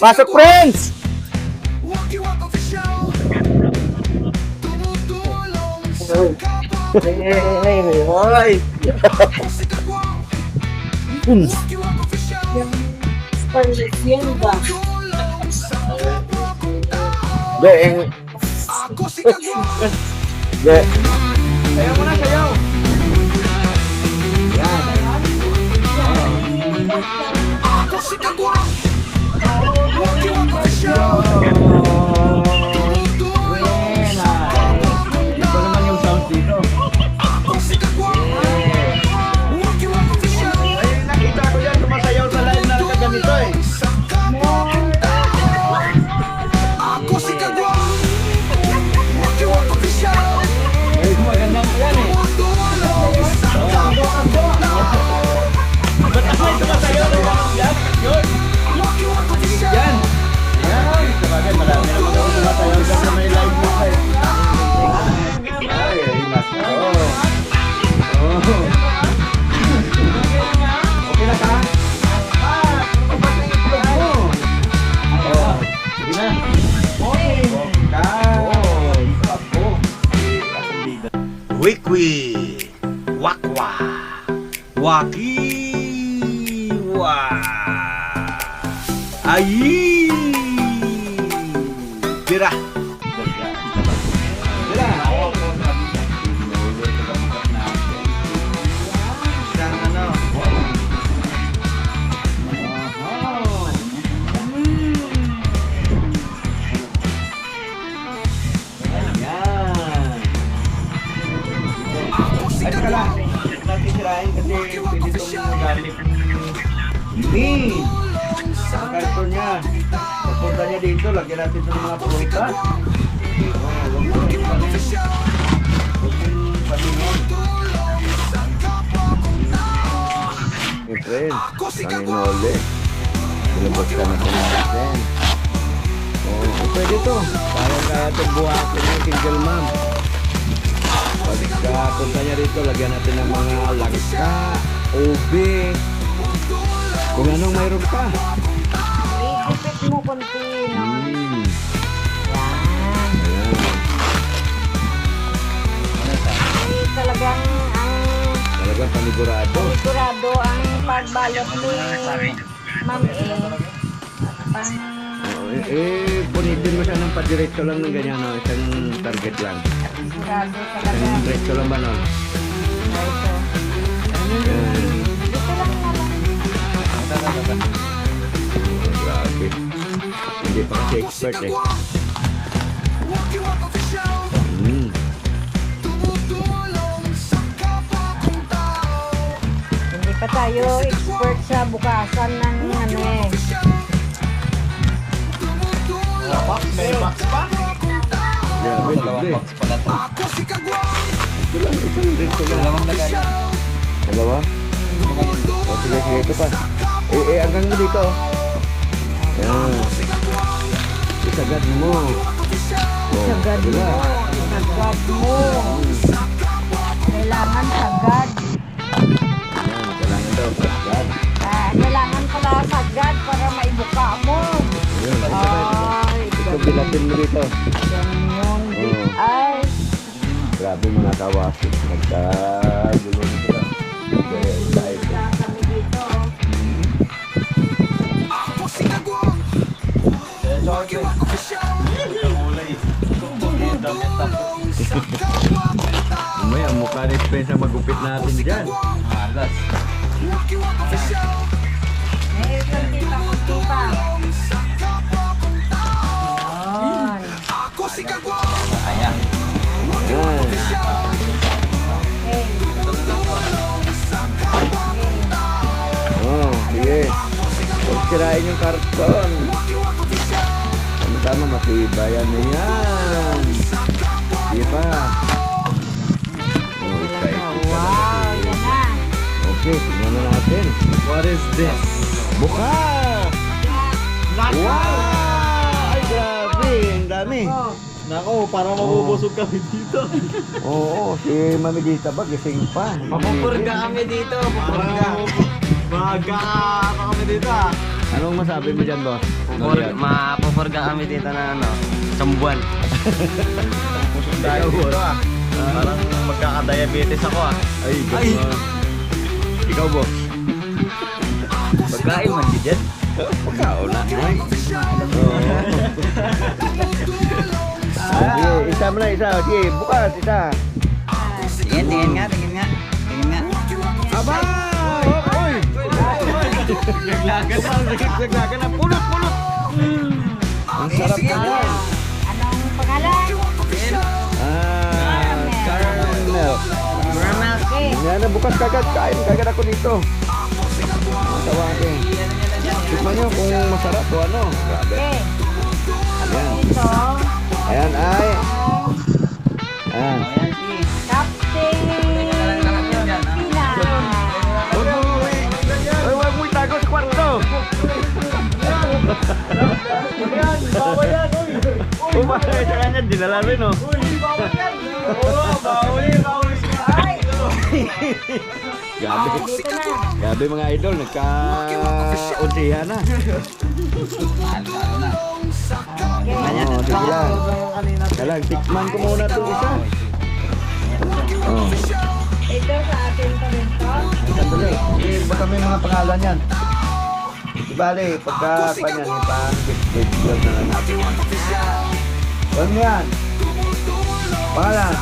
Pasok, friends! Hey, hoy! Hmm. Panlisienda. Be, eh, be. Sayaw mo na, sayaw. Ito Wikwi, wakwa, wakiwa, ayi, Papunta niya dito, lagyan natin ng mga prutas. Oh, wag mo. Huwag mong patingin. Hey, friends. Paninole. Ilabas ka na natin. Oh, pwede to. Parang kaya itong buhatin ng single mom. Pagka punta niya rito, lagyan natin ng mga langka, ube, kung anong mayroon ka. Mo konti, no? Hmm. Yan. Ay, talagang ang Talagang panigurado. sigurado ang pagbalot ni Ma'am E. Pang eh, eh, punitin mo siya ng padiretso lang ng ganyan, no? isang target lang. sigurado talaga. Isang diretso lang ba? Ito. Ayan. Dito lang naman. Grabe. Hindi pa kasi expert eh. Hmm. Hindi pa tayo expert sa bukasan ng ano eh. Box, may box pa? Grabe, libre. pala to. Lang, isang diretso lang. Dalawang lagay. Dalawa? O, sige, sige, ito pa. Eh, eh, hanggang dito. Yan. Isagad mo. Oh, Sagad mo. diba? Sagad mo. Kailangan sagad. Yan, kailangan daw. Yan. Ah, kailangan pala sagad para maibuka mo. Yun, isagad. Ay, Ito, bilatin mo dito. ganyan. Oo. Ay, Grabe mga kawasi. Nagkagulo nito. Dahil Umay, ang mukha ni Spencer magupit natin dyan. Alas. Eh, kunti pa, kunti pa. Ay. Ayan. Yan. Eh, Oh, sige. Huwag sirain yung karton. Tama-tama, matibayan na yan. Sige pa. Oh, ka na wow, yan na. Okay, tingnan na natin. What is this? Buka! Wow! Ay, grabe. Ang dami. Oh, Nako, parang mabubusog kami dito. Oo, si Mami Dita ba gising pa? Mapupurga kami dito. Mapupurga. Maga kami dito ah. Anong masabi mo dyan, boss? Pupurga, mapupurga kami dito na ano, isang buwan. Dahil dito ah. Parang magkaka-diabetes ako ah. Ay, Ay. Ikaw, boss. Pagkain man dyan. Ikaw na. Ay. Oo. Ah, Sige, isa mo na isa. Sige, bukas, isa. Tingin, tingin nga, tingin nga. Tingin nga. Aba! Oy! Naglagan na, naglagan na. Pulot! Ang sarap na yan. Anong pangalan? Ah, caramel. Okay. Yan na, bukas kagad. Kain kagad ako dito. Tawagin. Tikman nyo kung masarap o ano. Grabe. Ayan. Ayan ay. Ayan. Captain Umay, sa kanya, dinala rin, oh. Gabi. Dito na. Gabi mga idol, nagka-unsihan na. Okay. Oo, sige lang. Kailang, tikman ko muna itong isa. Oh. Ito sa atin pa rin to. Sandali. Eh, baka may mga pangalan yan. Di bale, pagka pa yan, ipang bit na lang natin. Ano yan? Pangalan?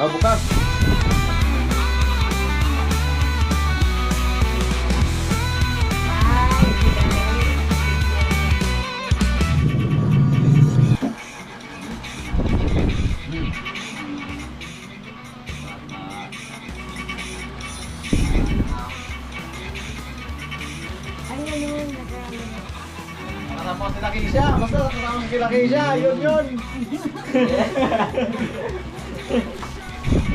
Oh, bukas. Yun yun.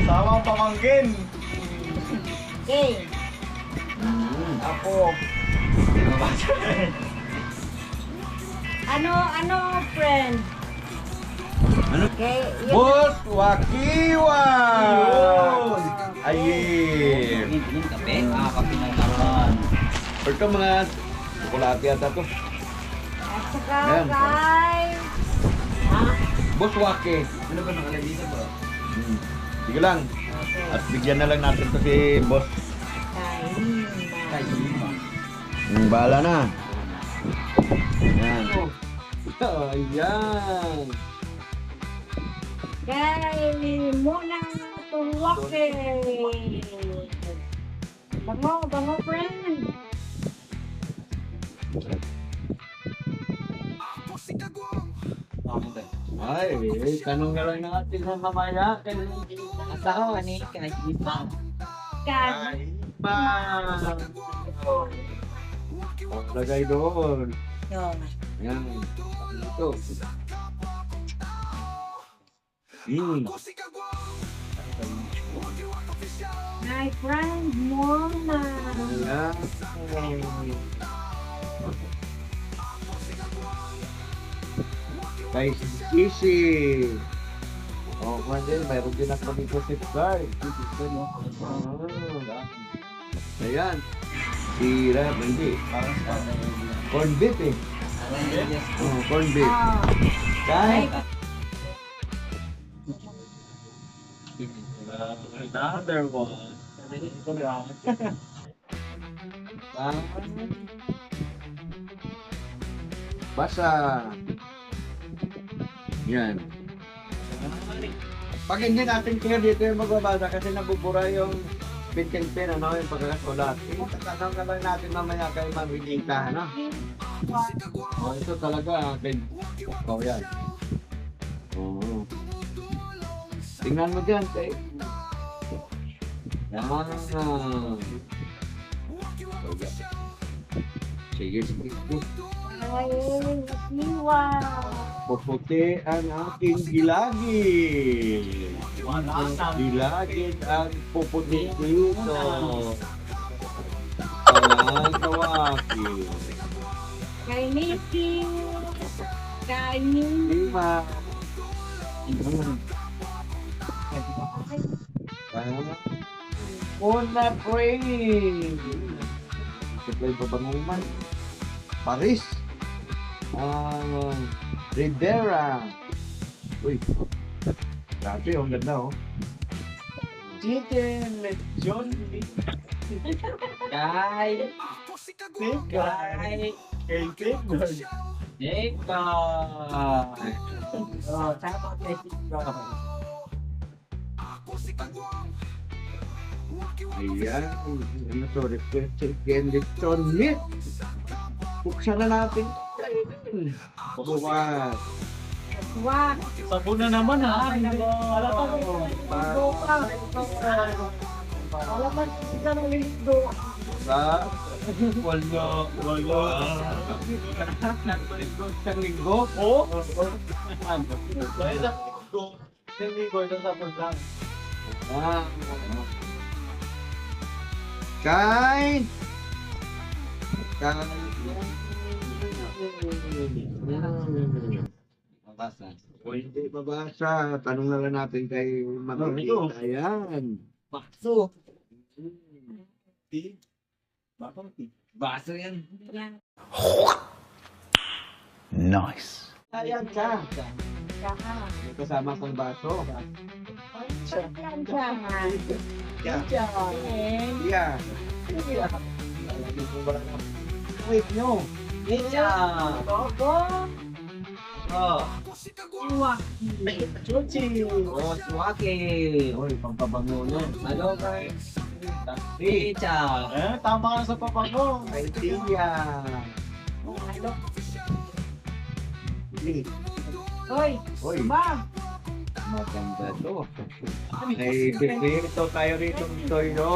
Sama ang pamangkin. Okay. Ako. Ano, ano, friend? Ano? Okay. Yun. Boss Wakiwa! Ayun. Tingin, kape. Ah, kape ng karon. Ito mga chocolate yata to. At saka Ayan. Boss Waki. Ano ba nakalagay dito bro? Hmm. Sige lang. At bigyan na lang natin to si Boss. kay... Hmm, bahala na. Yan. Ayan. Kay Munang Tulwake. Bango, bango, friend. Ay, eh, tanong na lang natin sa mamaya. Asawa ni kay Ipa. Kay... Ba! Lagay doon. Yun. Yan. Ito. Hmm. My friend Mona. Yan. Kay Easy. Oh, pwede. Mayroon din ako dito si card. Ah. Ayan. Si Rap, hindi. Corn beef eh. Oh, corn beef. Ah, Kahit. Another one. Ah. Basa. Yan. Pag hindi natin clear dito yung magbabasa kasi nabubura yung pen, ano, yung pagkakasulat. Eh, tatanong na lang natin mamaya kay Ma'am Vinita, ano? Oh, ito talaga, kay... Oh, yan. Oo. Tingnan mo dyan, kay... Yan. Sige, sige, sige. Ay, Iwa. Puputi ang aking gilagid. Gilagid ang puputi dito. Ang kawaki. Kay Nikki. Kay Nikki. Lima. Una Pray. Supply pa banguman. Paris. Um, Rivera. Uy. Dati, ang ganda oh. Chicken lechon. Kay. Kay. Kay Tigor. Ika. Oh, tama kay Nikki. Ayan. Ano to? Request chicken lechon meat. Buksan na natin. Bukas. Wah, Sabon na naman ha. wala pa Pa- Wala pa sila ng lindo. Sa wala, wala. Isang linggo? Oo. Kaya sa linggo. Sa linggo ito sa program. Ah. Kain! Kain! Mabasa. O hindi mabasa. Tanong na lang natin kay Makikita. Ayan. Baso. Baso yan. Yan. Nice. Ayan. Saka. May kasama kang baso. Yeah. Yan. Yeah. Wait nyo. Ninja. Gogo. Oh. Wah. Chuchi. Oh, suwaki. Uy, pampabango nun. Ano kay? Ninja. Eh, tama ka sa papango. Kay Tia. Ano? Hoy, Uy, ba? maganda to. Ay, dito tayo rito Toyo.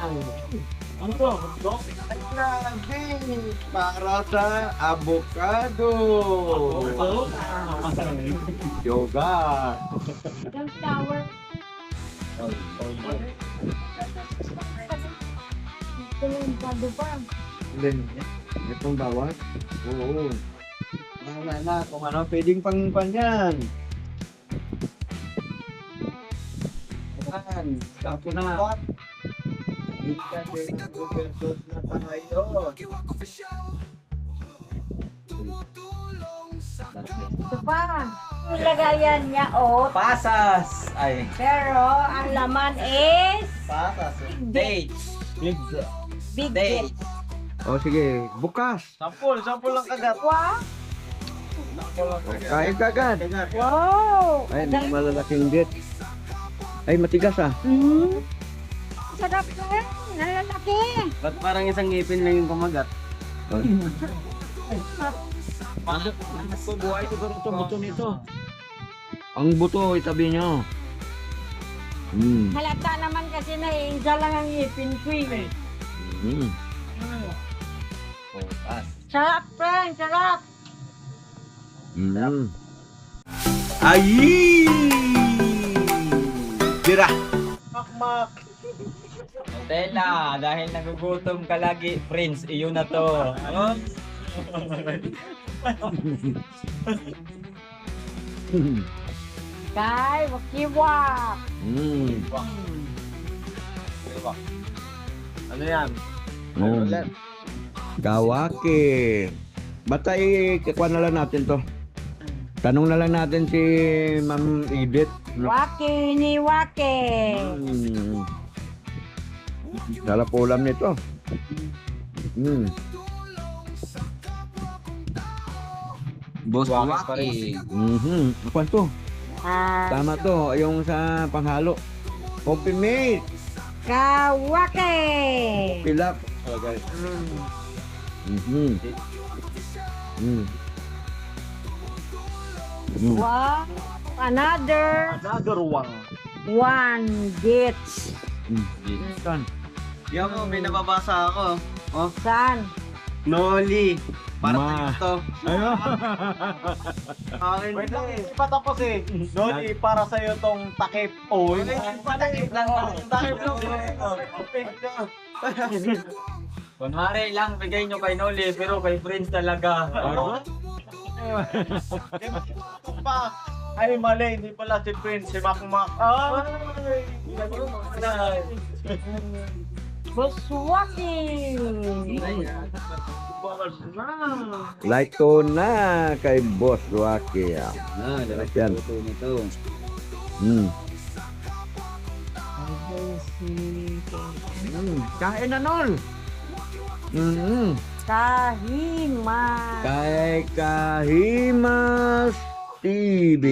Ano to? Grabe! Para sa avocado. Yoga. Yung tower. Pado pa. Then, itong bawat? Oo. Wala na kung ano pwedeng pang pan yan. Yan. Tapo na. Google Docs na tayo. Ito pa. Yung lagayan niya, oh. Pasas. Ay. Pero, ang laman is Pasas. Dates. Big big Dates. date. O sige, bukas. Sampul. Sampul lang kagat. Wow! Kain ka agad. Wow! Ay, malalaking bit. Ay, matigas ah. Hmm? Sarap na yan. Nalalaki. Ba't parang isang ngipin lang yung kumagat? Buhay siguro ito, buto nito. Ang buto, itabi nyo. Hmm. Halata naman kasi na isa lang ang ipin ko eh. Oh, pas. Sarap, friend. Sarap. Hmm. Ay! Tira. Tela, dahil nagugutom ka lagi, Prince, iyo na to. Oh, Kay, wakiwak. Hmm. Ano yan? Oh. Kawaki. Batay, kakuha na lang natin to. Tanong na lang natin si Ma'am Edith. Waki ni waki. Hmm. Sarap ulam nito. Hmm. Boss Waki. Mhm. Apa to? Ah, Tama to, yung sa panghalo. Coffee mate. kawaki. Pilap. Okay. Mhm. Hmm. Hmm. Wow. Another Another one. one gets. Hmm. Saan? Yo, may nababasa ako. Oh, Saan? Noli. Para Ma. sa ito. Ano? Akin Wait lang, hindi pa tapos eh. Noli, para sa'yo tong takip. Oh, yun. Patakip lang. Takip lang. Kunwari lang, bigay nyo kay Noli, pero kay Prince talaga. Ano? pa. Ay, mali. Hindi pala si Prince. Si Makmak. Ay! Buswaki! Like ko na kay Boss Rocky. Ah, dapat yan. ito nito. Hmm. Mm, kain na nun. Mm-hmm. Kahima! Kay Kahimas TV.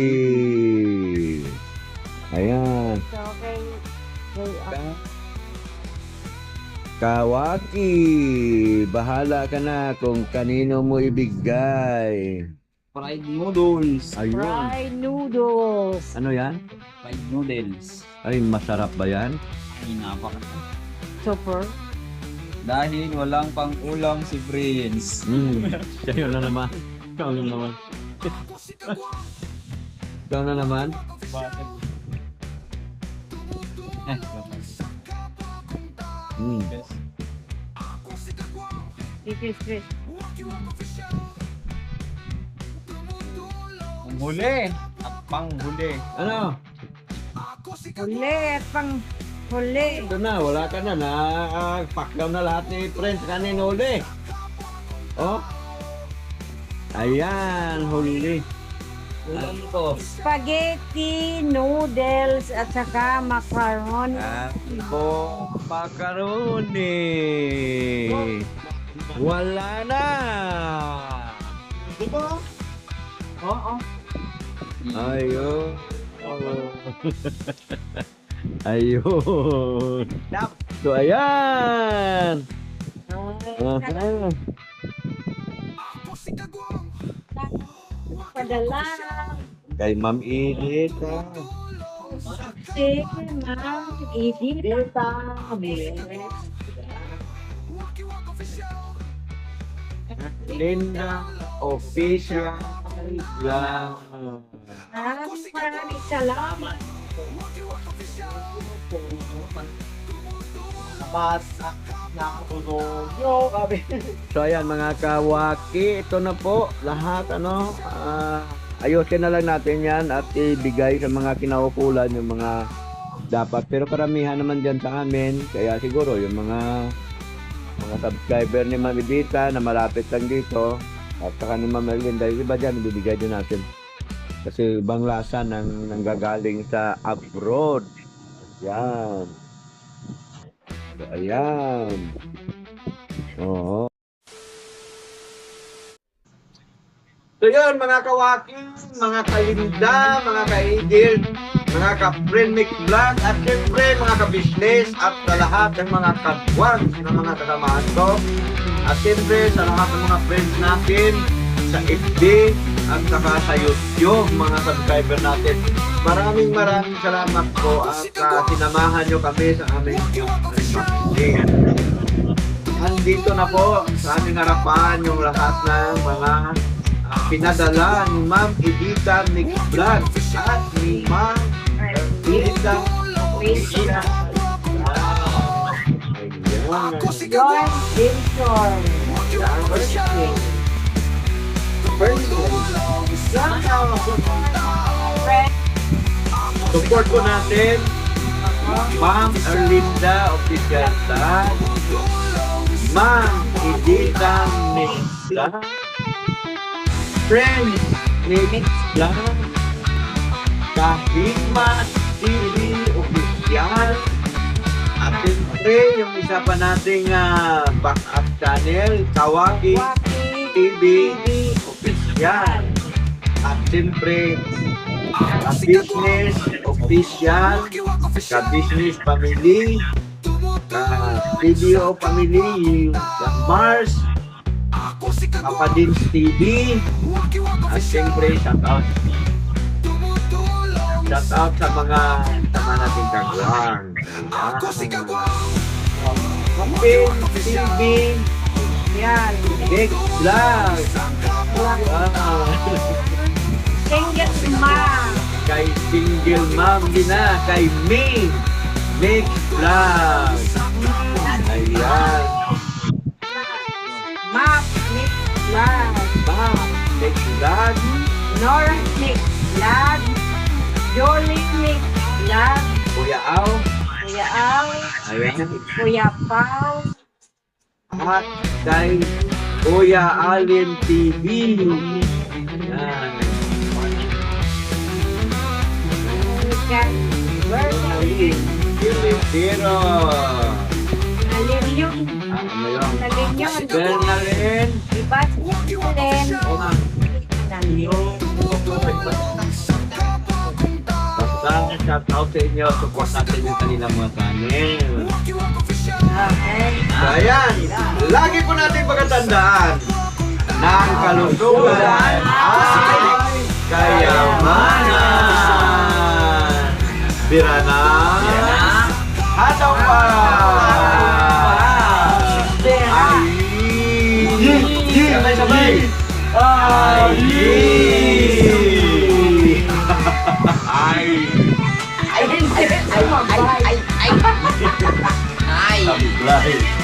Ayan. So, kay... kay Kawaki, bahala ka na kung kanino mo ibigay. Fried noodles. Ayun. fried noodles. Ano yan? Fried noodles. Ay, masarap ba yan? Ay, napaka. Super. Dahil walang pang ulam si Prince. Hmm. Kayo na naman. Ikaw na naman. Ikaw na naman. Eh, Hmm. This is it. ang huli. At pang huli. Ano? Huli at pang huli. Ito na, wala ka na. Nakapakyaw na lahat ni Prince kanino uli. Oh. Ayan, huli. Ko. Spaghetti, noodles, at saka macaroni. Ako, macaroni. Wala na. Diba? Oo. Ayun. Ayun. So, ayan. Aha. Padala. Kay Ma'am Edith. ah. Si Ma'am Edita. Linda Official lang. Maraming maraming salamat. Namat. Nakatulog. Yo, kabi. So ayan mga kawaki, ito na po lahat ano. ah, ayusin na lang natin yan at ibigay sa mga kinaukulan yung mga dapat. Pero karamihan naman dyan sa amin, kaya siguro yung mga mga subscriber ni Mami Dita na malapit lang dito at saka ni Ma'am Erlinda, yung iba dyan, ibibigay din natin. Kasi ibang lasa nang nanggagaling sa abroad. Yan. So, ayan. Oo. So yun, mga kawaki, mga kalinda, mga kaigil, mga ka-friend Vlog, at syempre mga ka-business, at sa lahat ng mga kabwan ng mga kasamahan ko. At syempre sa lahat ng mga friends natin, sa FB, at saka sa YouTube, mga subscriber natin. Maraming maraming salamat po at uh, sinamahan nyo kami sa aming unboxing. Andito na po sa aming harapan yung lahat ng mga ah, pinadala ni Ma'am Edita Nick Vlog at ni Ma'am Edita. Ayan. John Jameson. Birthday. Support po natin Ma'am Erlinda Tag Ma'am Edita Vlog Friend Nick Vlog Kahimas TV Official At siyempre yung isa pa nating ah, backup channel Kawaki Waki. TV Official At siyempre ka-business official, ka-business family, ka-video family, ka-Mars, Kapadins TV, at siyempre shout out. Shout out sa mga sama nating kagwang. Kapin TV, Yan. Big Vlog. Wow. Single mom. Kay single mom din na. Kay May. Big Vlog. Ayan. Map Mix Vlog. Ma'am. Big Vlog. Nora Mix Vlog. Jolie Mix Vlog. Kuya Au. Kuya Al. Ayan. Kuya Pao. At kay Kuya Alin TV. Ayan. Kat Bernie. Zero. Nalinyon. Nalinyon. Bernalyn. Iba siya din. Nalinyon. Basta shout out sa inyo. Support natin yung kanilang mga channel. Okay. Ayan. Lagi po natin pagkatandaan ng kalusugan ay Bira na. Hataw pa. Ay. Sabay-sabay. Ay. Ay. Ay, hindi. Ay, mabay. Ay.